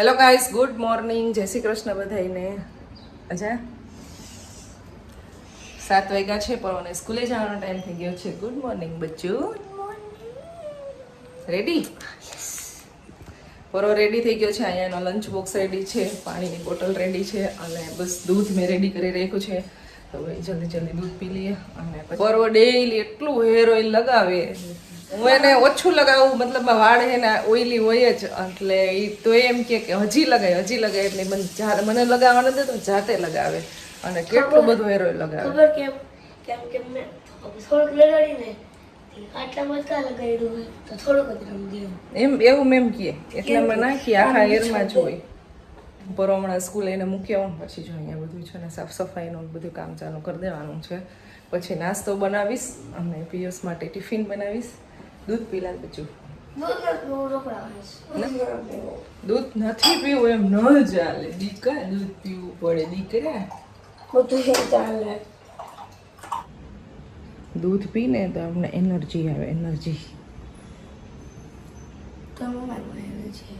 Hello guys good morning જય શ્રી કૃષ્ણ બધાઈને અચ્છા. સાત વાગ્યા છે પણ મને સ્કૂલે જવાનો ટાઈમ થઈ ગયો છે. ગુડ મોર્નિંગ બચ્ચું. રેડી પરો રેડી થઈ ગયો છે. અહીંયાનો લંચ બોક્સ રેડી છે. પાણીની બોટલ રેડી છે. અને બસ દૂધ મેં રેડી કરી રાખ્યું છે. તો જલ્દી જલ્દી દૂધ પી લઈએ. અને પરો ડેઈલી એટલું હેર ઓઇલ લગાવે. હું એને ઓછું લગાવું મતલબ વાળ એને ઓઈલી ઓઇલી હોય જ એટલે એ તો એમ કે કે હજી લગાય હજી લગાય એટલે મને મને લગાવવા નથી તો જાતે લગાવે. અને કેટલો બધો હેર લગાવે. ખબર કેમ? કેમ કે મેં થોડુંક લગાડીને કા એમ. એવું મેમ કહે એટલે મને નાખીએ આખા હેરમાં જ હોય. બરો હમણાં સ્કૂલે એને મૂક્યા હોય પછી જો અહીંયા બધું છે ને સાફ સફાઈનું બધું કામ ચાલુ કરી દેવાનું છે. પછી નાસ્તો બનાવીશ અને પિયુષ માટે ટિફિન બનાવીશ. દૂધ પીલા બચ્ચું. દૂધ નથી પીવું, એમ ન ચાલે. દીકરા દૂધ પીવું પડે. દીકરા દૂધ પીને તો અમને એનર્જી આવે એનર્જી. છે.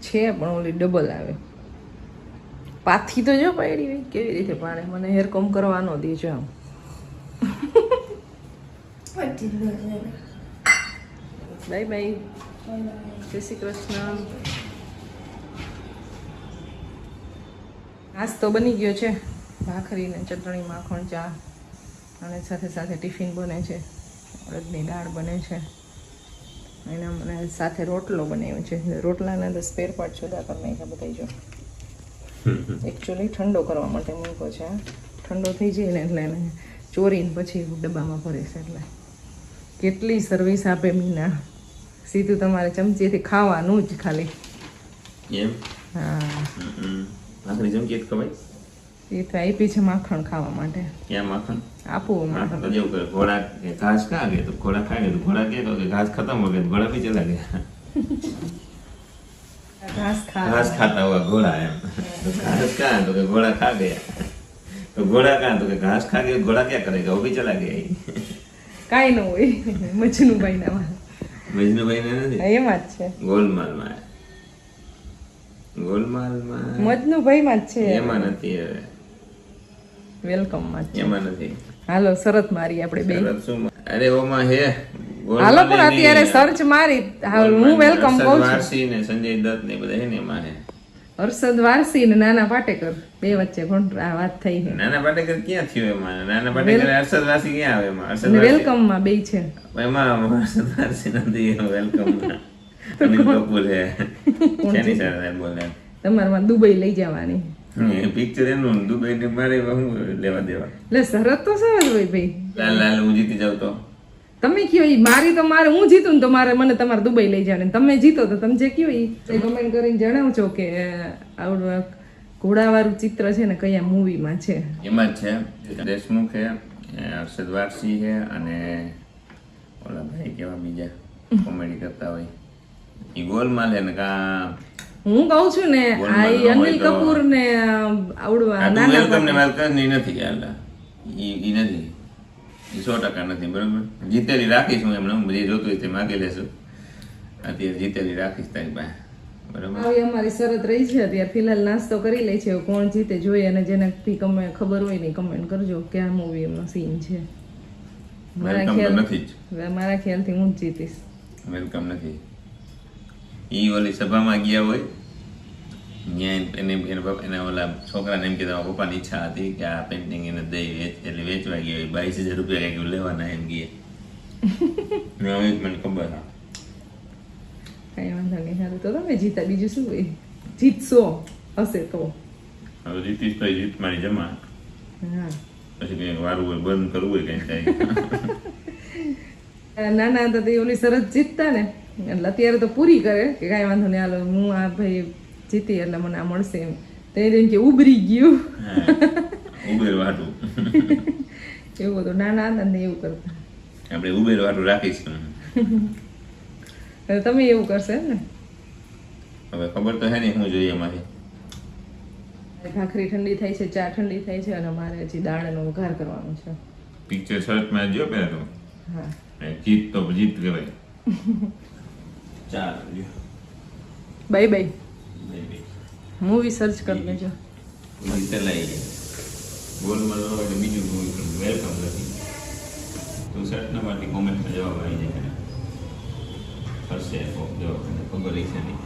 છે પણ ઓલી ડબલ આવે. પાથી તો જો પાડી હોય કેવી રીતે પાડે? મને હેરકોમ કરવાનો દેજો આમ. બાય બાય જય શ્રી કૃષ્ણ નાસ્તો બની ગયો છે. ભાખરી ને ચટણી માખણ ચા. અને સાથે સાથે ટિફિન બને છે. અડદની દાળ બને છે. એના મને સાથે રોટલો બનાવ્યો છે. રોટલાના તો સ્પેર પાર્ટ જુદા કરી નાખ્યા બતાવી જો. એકચ્યુઅલી ઠંડો કરવા માટે મૂકો છે. ઠંડો થઈ જાય ને એટલે એને ચોરીને પછી ડબ્બામાં ભરીશ એટલે. કેટલી સર્વિસ આપે મીના. સીધું તમારે ચમચીથી ખાવાનું જ ખાલી. એમ? હા. આખરી ચમચી ખવાય? એ તો આપી છે માખણ ખાવા માટે. ક્યાં માખણ? આપવું માખણ. તો જેવું કરે ઘોડા કે ઘાસ કા ગયા તો ઘોડા ખાઈ તો ઘોડા કે તો ઘાસ ખતમ હોય ગયા ઘોડા બી ચલા ગયા. ઘાસ ખા ઘાસ ખાતા હોય ઘોડા એમ. તો ઘાસ કા તો કે ઘોડા ખા ગયા. તો ઘોડા કા તો કે ઘાસ ખા ગયા ઘોડા ક્યાં કરે? કે ઓ બી ચલા ગયા. કાઈ ન હોય. મજનું ભાઈ ના મજનુભાઈ નથી? એમાં જ છે. ગોલમાલમાં. ગોલમાલમાં મજનુભાઈમાં જ છે. એમાં નથી હવે. વેલકમમાં જ છે. એમાં નથી. હાલો શરત મારી આપણે બે. શરત શું અરે ઓમાં હે. હાલો પણ અત્યારે સર્ચ મારી. હું વેલકમ કહું છું. વારસી ને સંજય દત્ત ને બધા હે ને એમાં હે. હર્ષદ વારસી ને નાના પાટેકર. બે વચ્ચે આ વાત થઈ છે. નાના પાટેકર ક્યાં થયો એમાં? નાના પાટેકર હર્ષદ વારસી ક્યાં આવે એમાં? હર્ષદ વેલકમમાં બે છે. એમાં હર્ષદ વારસી નથી વેલકમ અનિલ કપૂર છે? જેની સાથે બોલે? તમારામાં દુબઈ લઈ જવાની. પિક્ચર એનું દુબઈ ને મારે હું લેવા દેવા? એટલે શરત તો સરસ હોય ભાઈ. લાલ લાલ હું જીતી જાઉં તો. તમે કયો ઈ? મારી તો મારે હું જીતું ને તો મારે મને તમારે દુબઈ લઈ જાય તમે જીતો તો તમે જે કયો ઈ? કમેન્ટ કરીને જણાવજો કે આવડું ઘોડાવાળું ચિત્ર છે ને કયા મૂવીમાં છે. એમાં છે. દેશમુખ છે હર્ષદ વારસી છે અને ઓલા ભાઈ કેવા બીજા કોમેડી કરતા હોય. ઈ ગોલમાલ હે ને કા હું કહું છું ને આ અનિલ કપૂર ને આવડવા નાના તમને વાત કરી નથી ઈ નથી. સો ટકા નથી બરોબર? જીતેલી રાખીશ હું એમને જે જોતું હોય તે માગી લેશું. અત્યારે જીતેલી રાખીશ તારી પાસે આવી અમારી શરત રહી છે અત્યારે ફિલહાલ નાસ્તો કરી લે છે કોણ જીતે જોઈએ અને જેને બી કમે ખબર હોય ને કમેન્ટ કરજો કે આ મૂવી એમનો સીન છે. મારા ખ્યાલ નથી મારા ખ્યાલથી હું જ જીતીશ. વેલકમ નથી. ઈ ઓલી સભામાં ગયા હોય ન્યાય એને એના ઓલા છોકરાને એમ કીધા પપ્પાની ઈચ્છા હતી કે આ પેન્ટિંગ એને દઈ વેચ એટલે વેચવા ગયો બાવીસ હજાર રૂપિયા કંઈક લેવાના એમ ગયા હવે મને ખબર હા કઈ વાંધો નહીં સારું તો તમે જીતા બીજું શું જીતશો હશે તો હવે જીતીશ તો જીત મારી જમા હા પછી કઈ વારું હોય બંધ કરવું હોય કઈ થાય નાના હતા તે ઓલી શરત જીતતા ને એટલે અત્યારે તો પૂરી કરે કે કાંઈ વાંધો નહીં હાલો હું આ ભાઈ જીતી એટલે મને આ મળશે એમ. તો એ કે ઉભરી ગયું. ઉબેર વાટું. એવું હતું. નાના હતા ને એવું કરતા. આપણે ઉબેર વાટું રાખીશું તમે એવું કરશે ને? હવે ખબર તો હે ને હું જોઈએ મારે ભાખરી ઠંડી થાય છે ચા ઠંડી થાય છે અને મારે હજી દાળનો વઘાર કરવાનો છે. પિક્ચર શર્ટમાં જો પહેલા તો. હા. જીત તો જીત કહેવાય. ચાલ બાય બાય મૂવી સર્ચ કરી લેજો. ગોલમાલ હોય તો બીજું મૂવી વેલકમ નથી. તો સર્ચના માટે કોમેન્ટમાં જવાબ આવી જાય ફરશે જવાબ ખબર છે નહીં.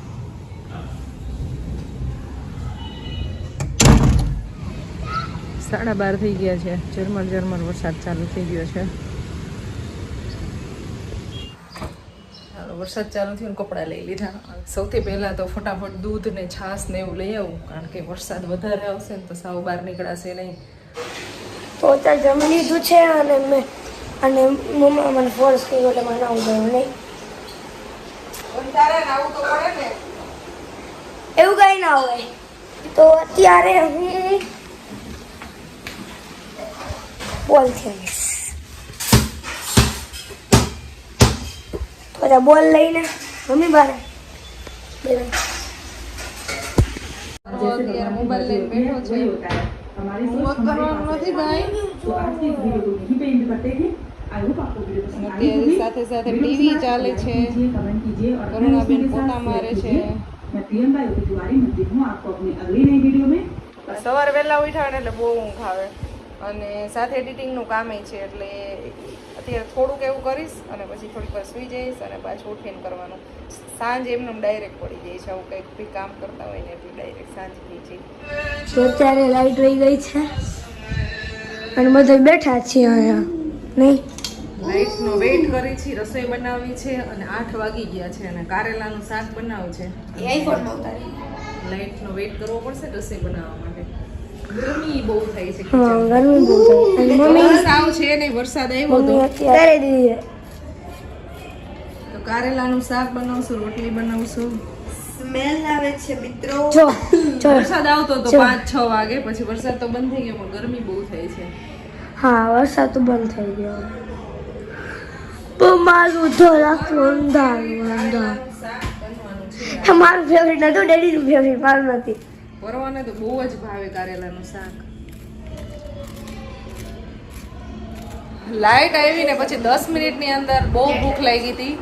સાડા બાર થઈ ગયા છે. ઝરમર ઝરમર વરસાદ ચાલુ થઈ ગયો છે. વરસાદ ચાલુ થયો ને કપડાં લઈ લીધા. સૌથી પહેલાં તો ફટાફટ દૂધ ને છાશ ને એવું લઈ આવું કારણ કે વરસાદ વધારે આવશે ને તો સાવ બહાર નીકળાશે નહીં. તો અત્યારે જમી લીધું છે અને મેં અને મમ્મા મને ફોર્સ કર્યો એટલે મને આવું ગયું નહીં. આવું તો પડે ને. એવું કઈ ના હોય. તો અત્યારે હું બોલ ખેલીશ બધા બોલ લઈને મમ્મી બારે. મોબાઈલ લઈને બેઠો છે. હોમવર્ક કરવાનું નથી સાથે સાથે ટીવી ચાલે છે. કરુણાબેન પોતા મારે છે. સવારે વહેલા ઉઠ્યા એટલે બહુ ઊંઘ આવે. અને સાથે એડિટિંગનું કામ છે એટલે અત્યારે થોડુંક એવું કરીશ અને પછી થોડીક વાર સુઈ જઈશ અને પાછું ઉઠીને કરવાનું. સાંજ એમને ડાયરેક્ટ પડી જાય છે આવું કંઈક બી કામ કરતા હોય ને એટલું ડાયરેક્ટ સાંજ થઈ જાય. તો અત્યારે લાઈટ વહી ગઈ છે. અને બધા બેઠા છીએ અહીંયા નહીં? લાઈટનો વેઇટ કરી છે રસોઈ બનાવી છે અને આઠ વાગી ગયા છે અને કારેલાનું શાક બનાવ્યું છે. લાઈટનો વેઇટ કરવો પડશે રસોઈ બનાવવા માટે ગરમી બહુ થાય છે હા ગરમી બહુ થાય મમ્મી સાવ છે ને વરસાદ આવ્યો તો. અત્યારે દીધી તો કારેલાનું શાક બનાવશું રોટલી બનાવશું. સ્મેલ આવે છે મિત્રો. જો જો. વરસાદ આવતો તો ચલો. પાંચ છ વાગે પછી વરસાદ તો બંધ થઈ ગયો પણ ગરમી બહુ થાય છે. હા વરસાદ તો બંધ થઈ ગયો. તો મારું તો રાખવું અંધારું. અંધારું મારું ફેવરેટ નતું ડેડીનું ફેવરેટ મારું નથી. પરવાને તો બહુ જ ભાવે કારેલાનું શાક. લાઇટ આવી ને પછી દસ મિનિટની અંદર બહુ ભૂખ લાગી હતી.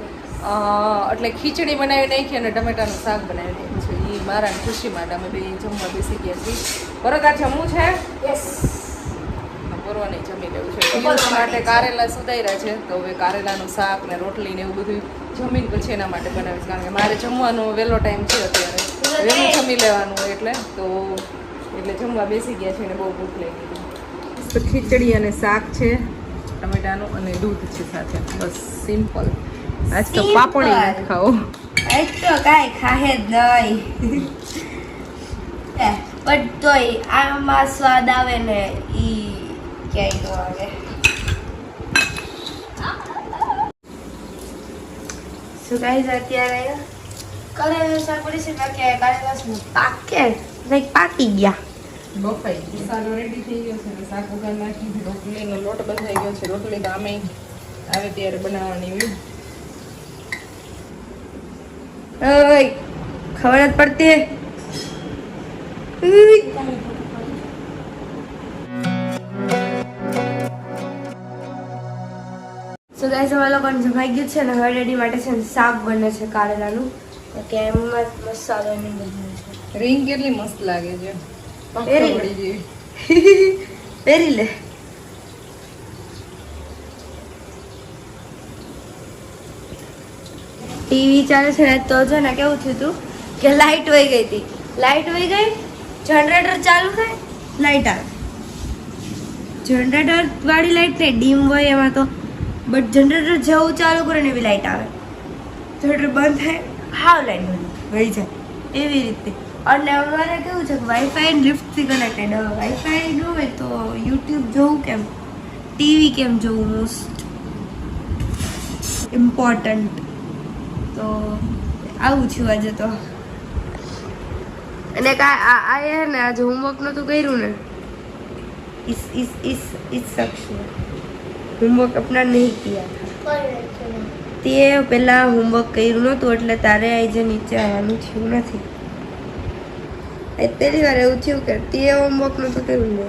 એટલે ખીચડી બનાવી નાખી અને ટમેટાનું શાક બનાવી નાખ્યું છે. એ મારા ખુશી માટે અમે બે જમવા બેસી ગયા છીએ. પરત આ જમવું છે? પરવાની જમી લેવું છે. માટે કારેલા સુધાર્યા છે. તો હવે કારેલાનું શાક ને રોટલી ને એવું બધું જમીન પછી એના માટે બનાવીશ કારણ કે મારે જમવાનો વહેલો ટાઈમ છે અત્યારે. વહેલું જમી લેવાનું એટલે તો એટલે જમવા બેસી ગયા છે ને બહુ ભૂખ લાગી તો ખીચડી અને શાક છે ટમેટાનું અને દૂધ છે સાથે. બસ સિમ્પલ આજ તો પાપડી નથી ખાવો. આજ તો કાંઈ ખાહે જ નહીં. પણ તોય આમાં સ્વાદ આવે ને એ ક્યાંય ન આવે. શું ગાઈઝ અત્યારે? કરેલું શાક પડી છે બાકી કારેલા પાકે લાઈક પાકી ગયા. બફાઈ મસાલો રેડી થઈ ગયો છે શાક નાખી રોટલીનો લોટ બંધાઈ ગયો છે રોટલી તો આવે ત્યારે બનાવવાની હોય ઓય ખબર જ પડતી લોકોને જમાઈ ગયું છે ને હવે રેડી માટે છે શાક બને છે કારેલાનું. કે એમાં મસાલો એની બધું છે. રીંગ કેટલી મસ્ત લાગે છે. પહેરી લે. ટીવી ચાલે છે ને તો છે ને કેવું થયું હતું કે લાઇટ વહી ગઈ હતી. લાઇટ વહી ગઈ? જનરેટર ચાલુ થાય? લાઇટ આવે. જનરેટર વાળી લાઇટ ને ડીમ હોય એમાં તો. બટ જનરેટર જવું ચાલુ કરે ને એવી લાઇટ આવે. જનરેટર બંધ થાય, હાવ લાઇટ બંધ વહી જાય. એવી રીતે. અને અમારે કેવું છે કે વાઈફાઈ લિફ્ટથી કનેક્ટેડ હવે વાઈફાઈ ન હોય તો યુટ્યુબ જોવું કેમ? ટીવી કેમ જોવું મોસ્ટ ઇમ્પોર્ટન્ટ તો આવું છું આજે તો. અને કાંઈ આ હે ને, આજે હોમવર્ક નહોતું કર્યું ને. ઇસ ઇસ ઇસ ઇસ શકશે હોમવર્ક અપના નહીં કિયા તે પહેલાં હોમવર્ક કર્યું નહોતું એટલે તારે આવી આજે નીચે આવવાનું થયું નથી. એ પહેલી વાર એવું થયું કે તે હોમવર્ક નહોતું કર્યું ને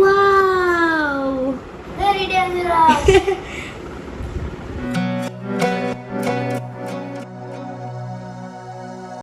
વાવ